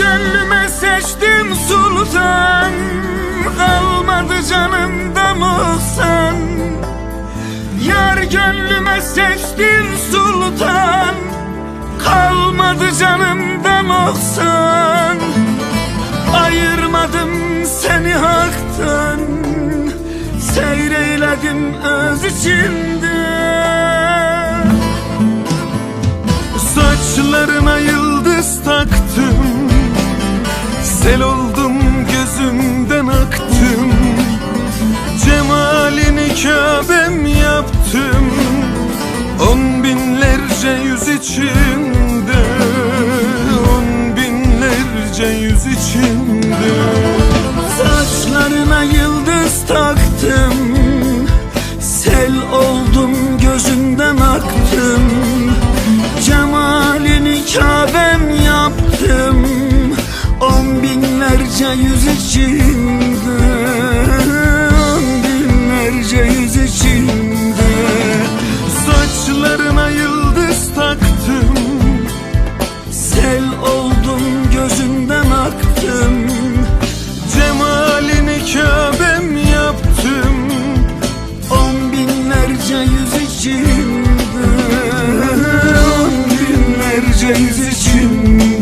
gönlüme seçtim sultan Kalmadı canımda muhsan. Yar gönlüme seçtim sultan Kalmadı canımda muhsan. Ayırmadım seni haktan Seyreyledim öz içinde Saçlarına yıldız taktım Sel oldum gözümden aktım. Cemalini Kabe'm yaptım. On binlerce yüz içinde On binlerce yüz içinde. Saçlarına yıldız taktım. Sel oldum gözünden aktım. Cemalini içinde Günlerce yüz içinde. Saçlarına yıldız taktım Sel oldum gözünden aktım. Cemalini Kabe'm yaptım On binlerce yüz içinde. On binlerce yüz içinde.